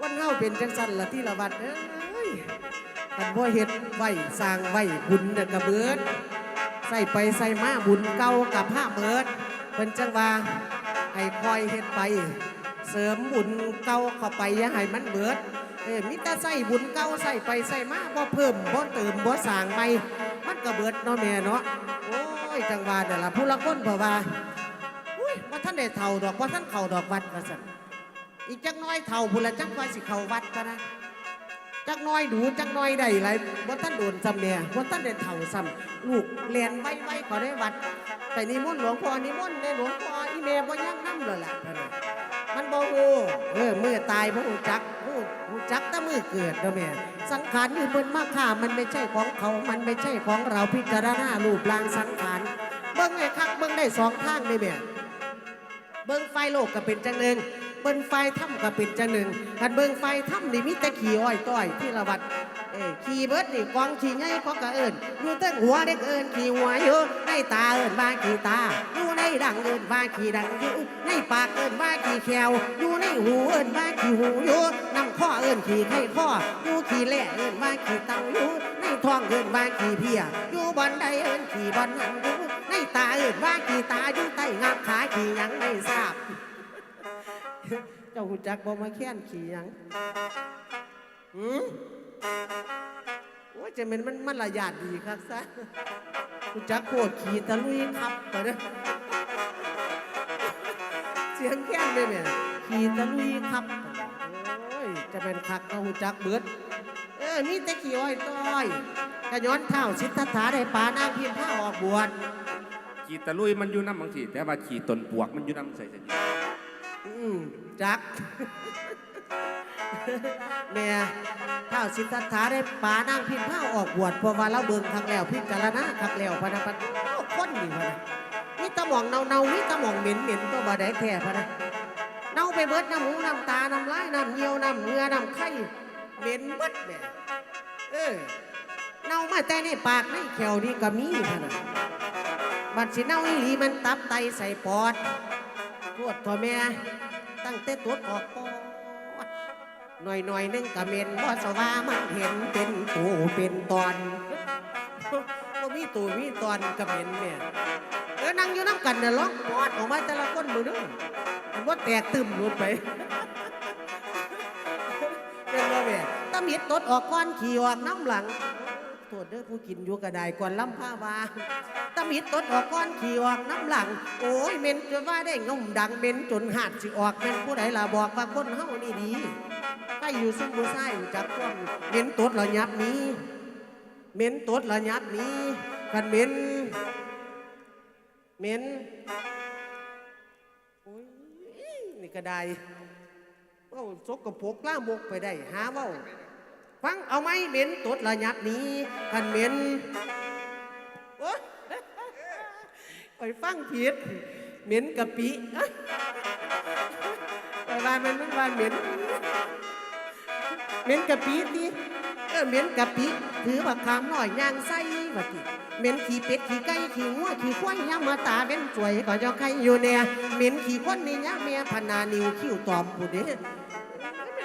วันเฮาเป็นจังสันละที่ละวัดเอ้ยกันบ่เฮ็ดไว้สร้างไว้บุญน่ะกระเบิด ใส่ไปใส่มาบุญเก่ากับผ้าเบิดเพิ่นจังว่าให้คอยเฮ็ดไป เสริมบุญเก่าเข้าไปอย่าให้มันเบิดเออมิต่ใส่บุญเก่าใส่ไปใส่มาบ่เพิ่มบ่เติมบ่สร้างใหม่มันก็เบิดเนาะแม่เนาะโอ้ยจังว่าแต่นละผู้ละคนเพราะว่าอุ้ยว่าท่านได้เท่าดอกว่าท่านเข้าดอกวัดว่าซั่น อีกจักน้อยเท่าพุ่นละจักค่อยสิเข้าวัดก็นะจักน้อยดูจักน้อยได้ไรว่ท่านโดนซ้ำเนี่ยว่ท่านได้เท่าซ้ำลูกเรียนไว้ไว้ขอได้วัดไปนิมนต์หลวงพ่อนิมนต์ได้หลวงพ่ออีเมลบ่ยังน้ำเลยล่ะท่านะมันบ่ฮู้เออมือตายบ่ฮู้จักฮู้ฮู้จักแต่มือเกิดเด้อแม่สังขารอยู่บนมาค่ามันไม่ใช่ของเขา มันไม่ใช่ของเราพิจารณารูปร่างสังขารเบิ่งไอ้คักเบิ่งได้สองทางเด้แม่เบิ้งไฟโลกก็เป็นจังหนึ่ง เบิ้งไฟถ้ำก็เป็นจังหนึ่งกันเบิ้งไฟถ้ำนี่มีแต่ขี่อ้อยต้อยที่ละวัดเอ้ยขี่เบิดนี่กองขี่ไงก็กระเอิญอยู่เต้งหัวเด็กเอิญขี่หัวอยู่ในตาเอิญว่าขี่ตาอยู่ในดังเอิญว่าขี่ดังอยู่ในปากเอิญว่าขี่แขวอยู่ในหูเอิญว่าขี่หูอยู่น้ำข้อเอิญขี่ไข่ข้ออยู่ขี่แหล่เอิญว่าขี่เต่าอยู่ในท้องเอิญว่าขี่เพียอยู่บอนใดเอิญขี่บอนนั้นอยู่ในตาเอิญว่าขี่ตาอยู่ใต้งาขาขี่ยังไม่ทราบ เจ้าหูจักบ่มาแค้นขี่หยังหืมโอ้ยจะเป็นมันมันละยาดดีครับซะหูจักโคตรขี่ตะลุยขับไปเด้อเสียงแค้นเลยเนี่ยขี่ตะลุยขับโอ้ยจะเป็นคักก็หูจักเบิดเออมีแต่ขี่อ้อยต้อยกระย้อนเท้าสิทธัตถาได้ปานางพิมพ์ผ้าออกบวช ขี่ตะลุยมันอยู่น้ำบางทีแต่ว่าขี่ตนปวกมันอยู่น้ำใส่ใส่นี่ อืมจัก แม่เท้าสิทธัตถาได้ปานั่งพิมพ์ผ้าออกบวชเพราะว่าเราเบิ่งครั้งแล้วพิจารณาครั้งแล้วพะนะพันโอ้คนนี่พะนะมีตะหมองเนาเนาๆมีตะหมองเหม็นเหม็นตัวบ่ได้แท้พะนะเน่าไปเบิดน้ำหูน้ำตาน้ำลายน้ำเยี่ยวน้ำเหงือน้ำไข่เหม็นเบิดแม่เออเน่ามาแต่ในปากในแขวนี่ก็มีพะนะ บัดสิเน่าอีหลีมันตับไตใส่ปอด ปวดพ่อแม่ตั้งแต่ตัวออกปอดหน่อยหน่อยนึงกะเมนบ่สว่ามันเห็นเป็นตูเป็นตอนบ่มีตูมีตอนกะเมนเนี่ยเออนั่งอยู่น้ำกันเนี่ยร้องปอดออกมาแต่ละคนมือนึงมันว่าแตกตึมหลุดไปเป็นบ่แม่ตะมิดตดออกก้อนขี่ออกน้ำหลัง โทษเด้อผู้กินอยู่กระไดก่อนล้ำผ้าวาตะมิดตดออกก้อนขี่ออกน้ำหลัง โอ้ยเมนจนว่าได้งมดังเมนจนหาดสิออกเมนผู้ใดล่ะบอกว่าคนเฮานี่ดีใกล้อยู่ซุ่มผู้ชายจับความเมนตดละยับนี้เมนตดละยับนี้กันเมนเมนโอ้ยนี่ก็ไดเว้าสกปรกล่ามกไปได้หาเว้า ฟังเอาไหมเหม็นตดละยับนี้กันเหม็นโอ๊ยไปฟังผิดเหม็นกะปิไปว่ามันมันว่าเหม็นเหม็นกะปิดิเออเหม็นกะปิถือว่าคำหน่อยย่างไส้ว่าติเหม็นขี้เป็ดขี้ไก่ขี้งัวขี้ควายย่างมาตาเป็นสวยก็จะใครอยู่เนี่ยเหม็นขี้คนนี่ย่าเมียพนานิวคิ้วตอมผู้เด้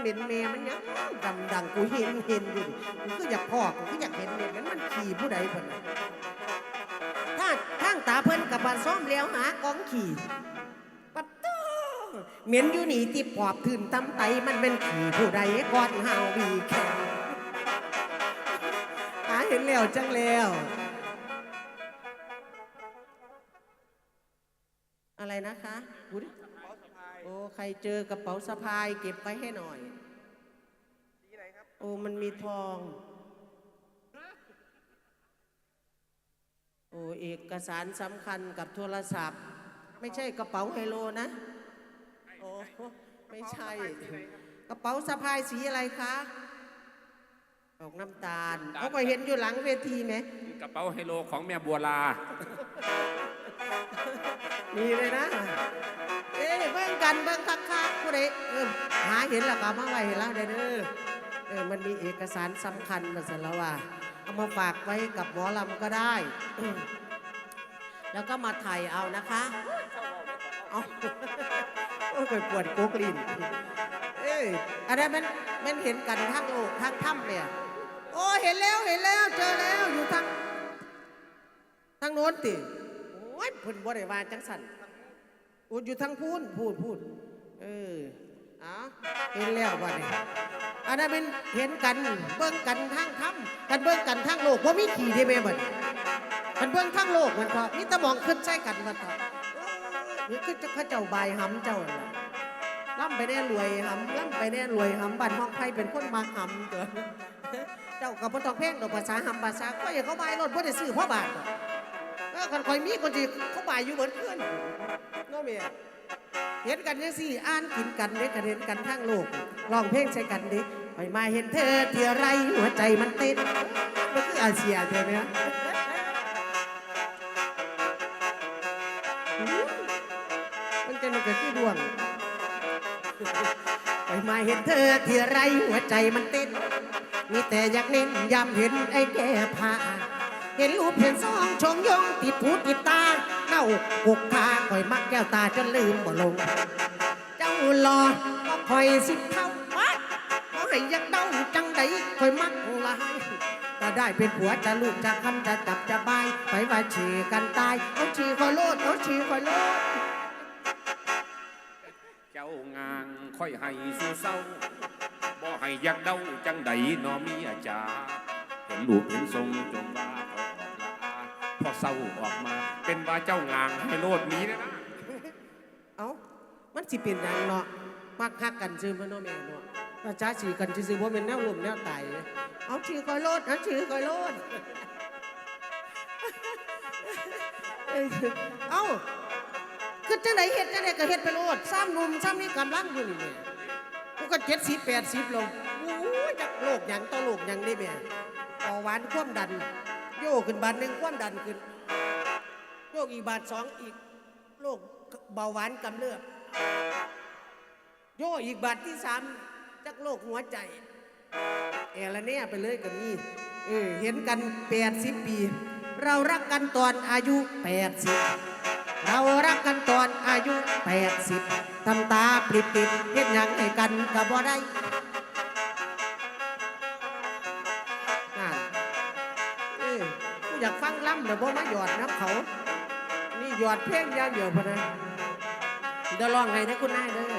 เหม็นแม่มันยังดำดังกูเห็นเห็นอยู่กูก็อยากพอกกูก็อยากเห็นเนี่ยมันมันขี่ผู้ใดคนน่ะถ้าข้างตาเพิ่นกับปาซ้อมแล้วหากองขี่ปัดตู้เหม็นอยู่หนี่ที่ปอบถืนตำไตมันเป็นขี่ผู้ใดก่อนหาวบีแข่งหาเห็นแล้วจังแล้ว อะไรนะคะดูดิ โอ้ใครเจอกระเป๋าสะพาย เก็บไว้ให้หน่อยโอ้มันมีทอง โอ้เอกสารสำคัญกับโทรศัพท์ ไม่ใช่กระเป๋าไฮโลนะโอ้ไม่ใช่ กระเป๋าสะพายสีอะไรคะออกน้ำตาลเขาก็เห็นอยู่หลังเวทีไหมกระเป๋าไฮโลของแม่บัวลา มีเลยนะเอ้ยเบิ่ง กันเบิ่งคักๆผู้ใดเออหาเห็นแล้วก็มาไว้ให้เราได้เด้อเออมันมีเอกสารสำคัญมาสันล้วว่าเอามาฝากไว้กับหมอลำก็ได้ แล้วก็มาถ่ายเอานะคะ เอาโอ้ยไปปวดโกกลินเอ้ยอันนั้นมันมันเห็นกันทั้งโลกทั้งถ้ำเนี่ย โอ้เห็นแล้วเห็นแล้วเจอแล้วอยู่ทางทางโน้นติโอ้ยเพุ่นบ่ได้ว่าจังสัน โอ้อยู่ทางพูนพูดพูดเออเอเห็นแล้วบ่เนี่ยอันนั้นเป็นเห็นกันเบิ่งกันทางถ้ำกันเบิ่งกันทางโลกว่ามีขี่ได้ไหมบ่เนี่ยมันเบิ่งทางโลกมันก็มีตะมองขึ้นใส่กันมันก็หรือคือจะข้าเจ้าบายหำเจ้าน่ะล่ำไปแน่รวยหำล่ำไปแน่รวยหำบันห้องไพ่เป็นคนมาหำเกินเจ้ากับพ่ต้องเพ่งดอกภาษาหำภาษาก็อย่าเขาบายรถพ่ได้ซื้อพ่อบาทดกเออกันคอยมีคนที่เขาบายอยู่เหมือนเพื่อน น้เมียเห็นกันยังสี่อ่านกินกันเด็กกันเห็นกันทั้งโลกร้องเพลงใช้กันเด็กไปมาเห็นเธอเทียไรหัวใจมันเต้นมันคืออาเซียเดียวเนี้ยมันจะมันึกกับที่ดวงไปมาเห็นเธอที่ไรหัวใจมันเต้น มีแต่อยากเน้นย้ำเห็นไอ้แก่ผ้าเห็นรูปเห็นซองชงยงติดหูติดตาาหกขาคอยมักแก้วตาจนลืมบ่ลง เจ้ารอก็คอยสิบเท่าวัดขอให้อยักเดาจังใดคอยมักหลายถ้าได้เป็นผัวจะลูกจะคำจะจับจะบายไปว่าฉีกันตายเอาฉีคอยโลดเอาฉีคอยโลดเจ้างางค่อยให้สู่เศร้าบ่ให้อยักเดาจังใดนอมีอาจารย์เห็นรูปเห็นทรงจงว่า พอเศร้าออกมา เป็นว่าเจ้างางให้โลดนี้นะนะเอ้า มันสิเป็นหยังเนาะมักฮักกันซื้อมันเนาะแม่เนาะประชาสีกันซื้อว่าเป็นแนวลมแนวไตเอาชื่อคอยโลดเอาชื่อคอยโลด เอ้าคือจังไหนเฮ็ดจังไหนก็เฮ็ดไปโลดซ้ำหนุ่มซ้ำนี่กำลังอยู่นี่แม่กูก็เจ็ดสิบแปดสิบลงโอ้ยจากโลกหยังต่อโลกหยังได้แม่เบาหวานความดัน โยกขึ้นบาทหนึ่งความดันขึ้นโยกอีกบาทสองอีกโรคเบาหวานกำเริบโยกอีกบาทที่สามจักโรคหัวใจเอละเนี่ยไปเลยกับนี่เออเห็นกันแปดสิบปี เรารักกันตอนอายุแปดสิบเรารักกันตอนอายุแปดสิบทำตาปริบปิดเห็นยังให้กันก็บ่ได้ำเดี๋ยวบ่มาหยอดน้ำเขา นี่หยอดเพลงยางเดียวพอนะเดี๋ยวลองไงนะคุณนายเด้อ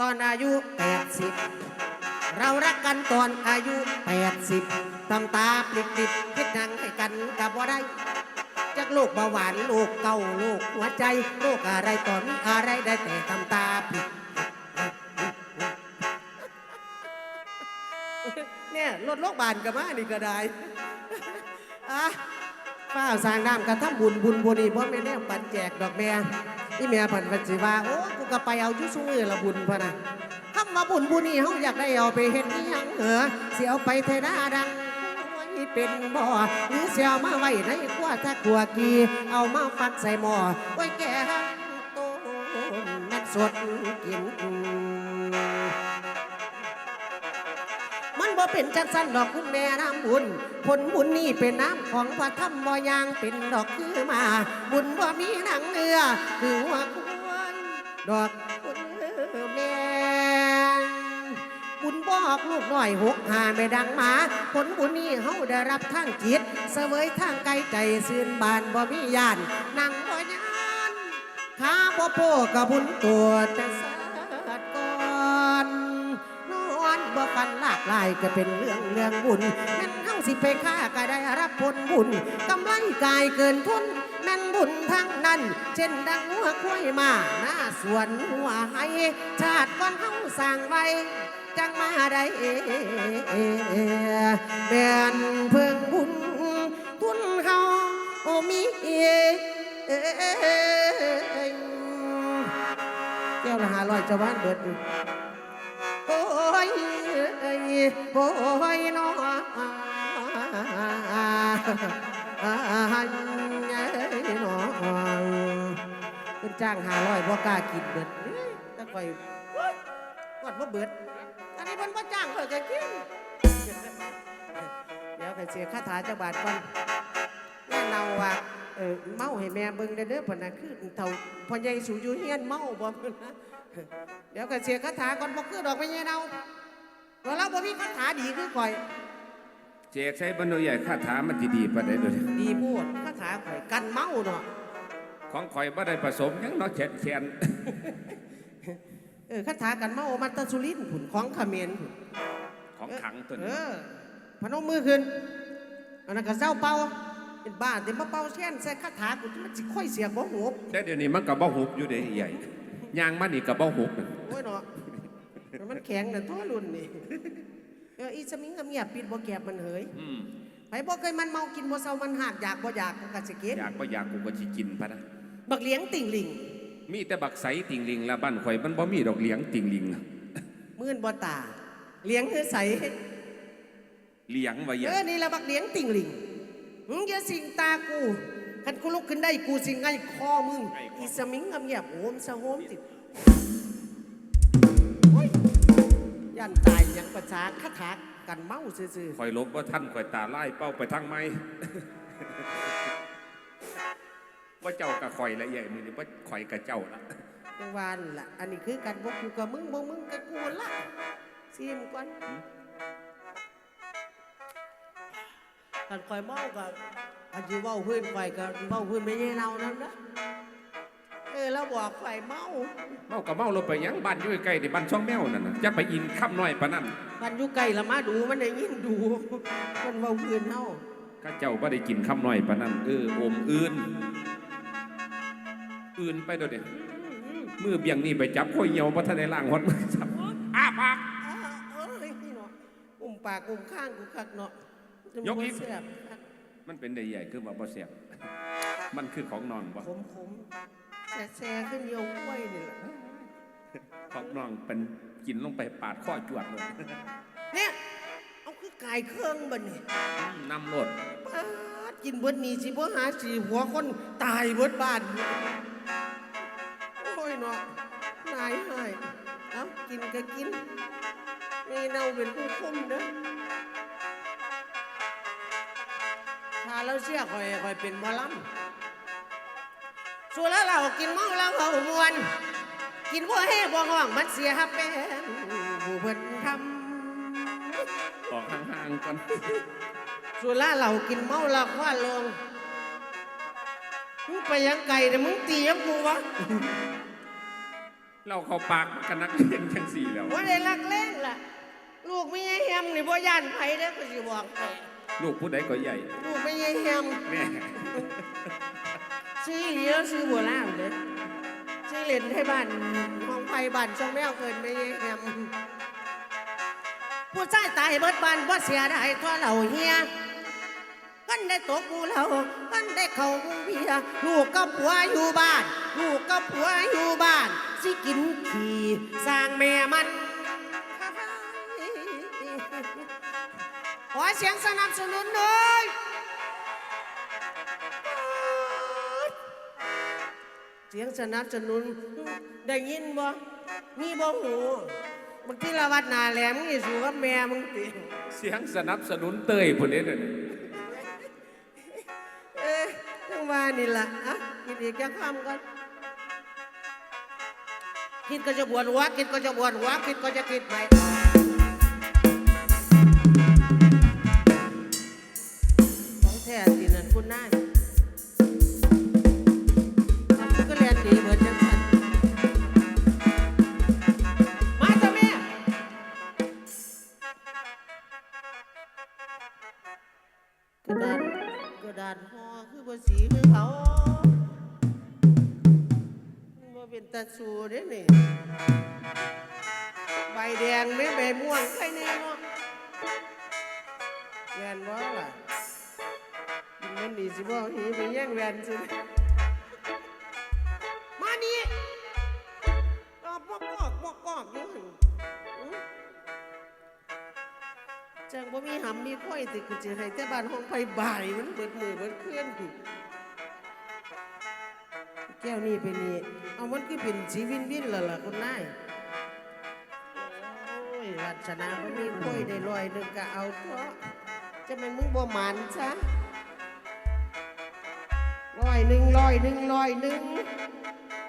ตอนอายุแปดสิบเรารักกันตอนอายุแปดสิบตำตาปลิกปิดคิดนังให้กันกับว่าได้จากโรคเบาหวานโรคเก่าโรคหัวใจโรคอะไรตอนอะไรได้แต่ตำตาปลิ กเนี่ยรถโรคบาลกับมานี่ก็ได้อะป้าสร้างน้ำกระทำบุญบุญบุญนี่บ่แม่แนวปันแจกดอกแม่อีแม่เพันปันสิว่าโอ้กูก็ไปเอายู่ซุมือละบุญพะนะคำว่าบุญบุญนี่เฮาอยากได้เอาไปเฮ็ดอีหยังเหรอสิเอาไปเทนาดังไว้เป็นบ่อหรือสิเอามาไว้ในครัวถ้าครัวกี เอามาฟักใส่หม้อไว้แกงต้มแม่สดกินมัน บ่เป็นจังสันดอกคุณแม่น้ำบุญผลบุญนี่เป็นน้ำของพระธรรมบ่ยางเป็นดอกคือมา บุญบ่มีหนังเนื้อคือหัวควรดอกคุณแม่บุญบอกลูกน้อยหกหาไม่ดังหมา ผลบุญนี้เฮาได้รับทางจิต เสวยทางไกลใจซื่นบานบ่มียานนั่งบ่ยานขาบ่โปกับบุญตัวแต่สาากลายก็เป็นเรื่องเรื่องบุญแม่นเฮาสิไปฆ่าก็ได้รับผลบุญกำไรกายเกินทุนแม่นบุญทั้งนั้น เช่นดังหัวควายมาหน้าสวนหัวให้ชาติก่อนเฮาสร้างไว้จังมาได้แม่นเพิ่งบุญทุนเฮาโอมีแก้วละห้าร้อยจะวานเบิดอยู่โอ้ย โอ้ยน้อน้อเป็นจ้างหาร้อยบ่กล้ากินเบิดเอ้ยแต่ข่อยวัดบ่เบิดอันนี้มันบ่จ้างข่อยก็กินเดี๋ยวข่อยเสียค่าถาจักบาทก่อนแม่เนาว่าเออเมาให้แม่เบิ่งได้เด้อพ่นน่ะคือเฒ่าพ่อใหญ่สูอยู่เฮียนเมาบ่เพิ่นะเดี๋ยวก็เสียคาถาก่อนบ่คือดอกไม้เงี้ยเนา เพราะเราบ่มีคาถาดีคือข่อย เจกใช้บรรยายคาถามันดีๆปานใดเด้อดีพูดคาถาข่อยกันเมาเนาะของข่อยบ่ได้ผสมหยังเนาะแขนเออคาถากันเมามันตะสุรินทร์ผุนของเขมรผุนๆของขังตัวเอนี้อพนมมือขึ้นอันนั้นก็เจ้าเป่าเป็นบ้าเดี๋ยวมาเป่าแช่นใส่คาถากูมันสิค่อยเสียงบ่หูบแต่เดี๋ยวนี้มันก็บ่หุบอยู่เด้ใหญ่ยางมันนี่ก็บ่หุบน่ะโอ้ยเนาะ มันแข็งน่ะทั่วรุ่นนี่เอออีสมิงก็เงียบปิดบ่แก็บมันเหยอืมไปบ่เคยมันเมากินบ่เซามันหักอยากบ่อยากมันก็สิกินอยากบ่อยากกูก็สิกินพะนะบักเลี้ยงติ่งลิงมีแต่บักใสติ่งลิงละบ้านข่อยมันบ่มีดอกเหลียงติ่งลิงน่ะมื่นบ่ตาเลี้ยงคือใสเหลียงไว้ใหญ่เออนี่ละบักเลี้ยงติ่งลิงมึงอย่าสิงตากูคันกูลุกขึ้นได้กูสิง่ายคอมึงอีสมิงเงียบๆโหมสะโหมติ ยันตายหยังประชาคาถากันเมาซื่อข่อยลบว่าท่านข่อยตาไล่เป้าไปทางไม้ ว่าเจ้ากับข่อยละใหญ่มือนี่ว่าข่อยกับเจ้าละๆจังหวานล่ะ อันนี้คือกันบ่กูกับมึงบ่มึงกับกูละซิมก่อนกันคอยเมากับอันที่เว้าพื้นข่อยกับเว้าพื้นไม่ใช่เรานั่นนะเออแล้วบอกข่อยเมาเมากับเมาลงไปหยังบ้านอยู่ใกล้ๆในบ้านช่องแมวนั่นน่ะจะไปอินข้ามน้อยปะนั่นมันอยู่ไกลละมาดูมันได้ยินดูมันเว้าพื้นเฮาข้าเจ้าบ่ได้กินข้ามน้อยปะนั่นเออโอมอื่น อื่นไปเดี๋ยวนี้มือเบี่ยงนี่ไปจับข้อยเหี่ยวบ่ทันได้ล้างฮอดมือจับอ้าปากอ้าเอ้ยนี่เนาะอุ้มปากอุ้มข้างกูคักเนาะยกอีกแซ่บมันเป็นได้ใหญ่คือว่าบ่แซ่บมันคือของนองบ่ขมขม แซ่แซ่ขึ้นเดียวกล้วยนี่แหละของนองเป็นกินลงไปปาดข้อจวดเลยเนี่ยเอาคือกายเครื่องบัดนี่นำรถปาดกินเบิดนี่สิบ่หาสิหัวคนตายเบิดบ้านโอ้ยเนาะนายหายเอากินก็กินนี่เน่าเป็นผู้คุมเด้อถ้าเราเชื่อคอยคอยเป็นหมอลำ ส่วนแล้วเรากินเมาเราเฮามวน กินบ่แห่บ่ห้องมันเสียเป็นผู้เพิ่นทำออกห่างๆก่อนสุราเหล่ากินเมาละคว้าลงมึงไปยังไก่แต่มึงตียังกูวะเราเข้าปากมันกันนักเรียนจังสี่แล้ว ว่าได้รักเล่นล่ะ ลูกไม่ใช่แฮมนี่บ่ย่านไผเด้อก็สิบอกไปลูกผู้ใดก็ใหญ่ลูกไม่ใช่แฮม แม่ ซื้อเลี้ยวซื้อบัวล่างเด้อซื้อเหรียญให้บ้านห้องไผบ้านช่องแมวเกินไม่ใช่แฮมผู้ชายตายเบิดบ้านบ่าเสียดายเพราะเราเฮียกันได้ตกกูเรากันได้เข้ากูเบียลูกกับผัวอยู่บ้าน ลูกกับผัวอยู่บ้าน สิกินขี่สร้างแม่มันขอเสียงสนับสนุนหน่อย เสียงสนับสนุน ได้ยินบ่มีบ่หูบางทีละวัดหนาแหลมมึงนี่สู่กับแม่มึงติเสียงสนับสนุนเตยผู้นี้เด้อเอ๊ะจังว่านี่ล่ะอะกินอีกแค่คำก่อนคิดก็จะบวชหัวคิดก็จะบวชหัวคิดก็จะคิดไปของแท้สินั่นคุณนาย สูเด้นี่ ใบแดงแม่ใบม่วงใครแน่เนาะแวนบ่ล่ะมันดีสิบ่หีไปแย่งแวนสิมานี่ตอบบอกกอกบอกกอกอยู่หั่นจังบ่มีหำมีค่อยติกูจะให้แต่บ้านห้องไผบ่ายมันเบิดมือเบิดเคลื่อนอยู่ แก้วนี่เป็นนี่เอามันคือเป็นสีวินวินล้วล่ะคุณนายโอ้ยวัชนาก็มีกล้วยได้ลอยหนึ่งก็เอาเถอะจะเป็นมึงบ่หมันซะลอยหนึ่งลอยหนึ่งลอยหนึ่ง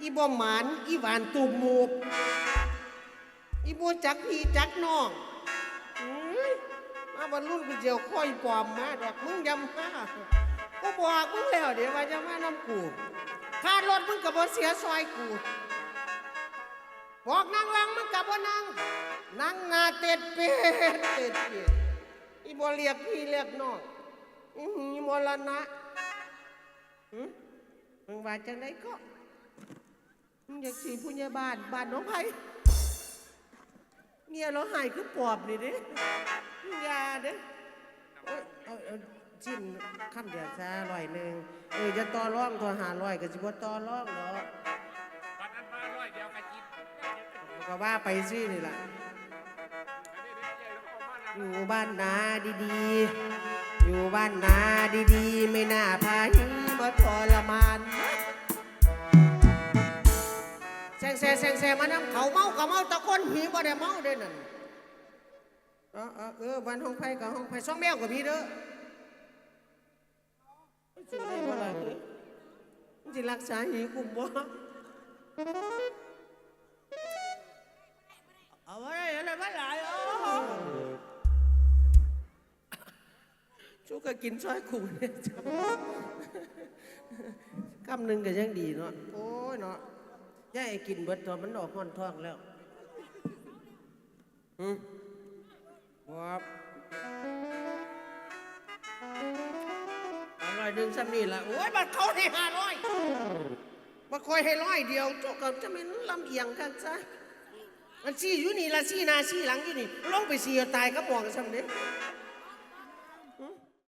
อีบ่หมันอีหวานตูบหมูกอีบัวจักพี่จักน้องมาบรรลุนกูเจียวค่อยปลอมมาดอกมึงยำมากูบอกมึงแล้วเดี๋ยวว่าจะมานำกู ค่ารถมึงกับบ่เสียซอยกู บอกนั่งลังมึงกับบ่นั่งนั่งหนาเต็ดเป็ดเต็ดเป็ดอีบัวเรียกพี่เรียกน้องอือหือมรณะหึมึงว่าจังไดก็มึงอยากสีผู้ใหญ่บ้านบ้านน้องไผ่เมียเราหายคือปอบนี่เด้อยาเด้โอ้ยเอาเอา จิ้มคำเดียวซะร้อยหนึ่งเออจะต่อร่องตัวหาร้อยก็สิบ่ต่อร่องเนาะบัดนั้นมาร้อยเดียวกันกินก็ว่าไปสินี่ล่ะอยู่บ้านนาดีๆ อยู่บ้านนาดีๆ ไม่น่าพาหีมาทรมานแซงแซงแซงแซงมานำเขาเมากับเมาตะคนหีบ่ได้เมาเด้นั่นเออเออเออบ้านห้องไผ่กับห้องไผ่สองแมวกับพี่เด้อ สิได้บ่ล่ะเอ้ยมันสิรักษาหีกูบ่เอาไว้อะไรมาหลายอ๋อชูก็กินซอยกูเนี่ยจ้ะคำหนึ่งก็ยังดีเนาะโอ้ยเนาะย่าไอ้กินเบิดตอนมันออกห้อนท้องแล้วอืมครับอร่ ดึงซ้ำนี่ละโอ้ยบัดเขาให้ห้าร้อยบัดคอยให้ร้อยเดียวจุกกับจะเป็นลำเอียงกันซะมันซี่อยู่นี่ละซี่นาซี่หลังอยู่นี่ลงไปซี่ตายก็บอกกันซ้ำเด้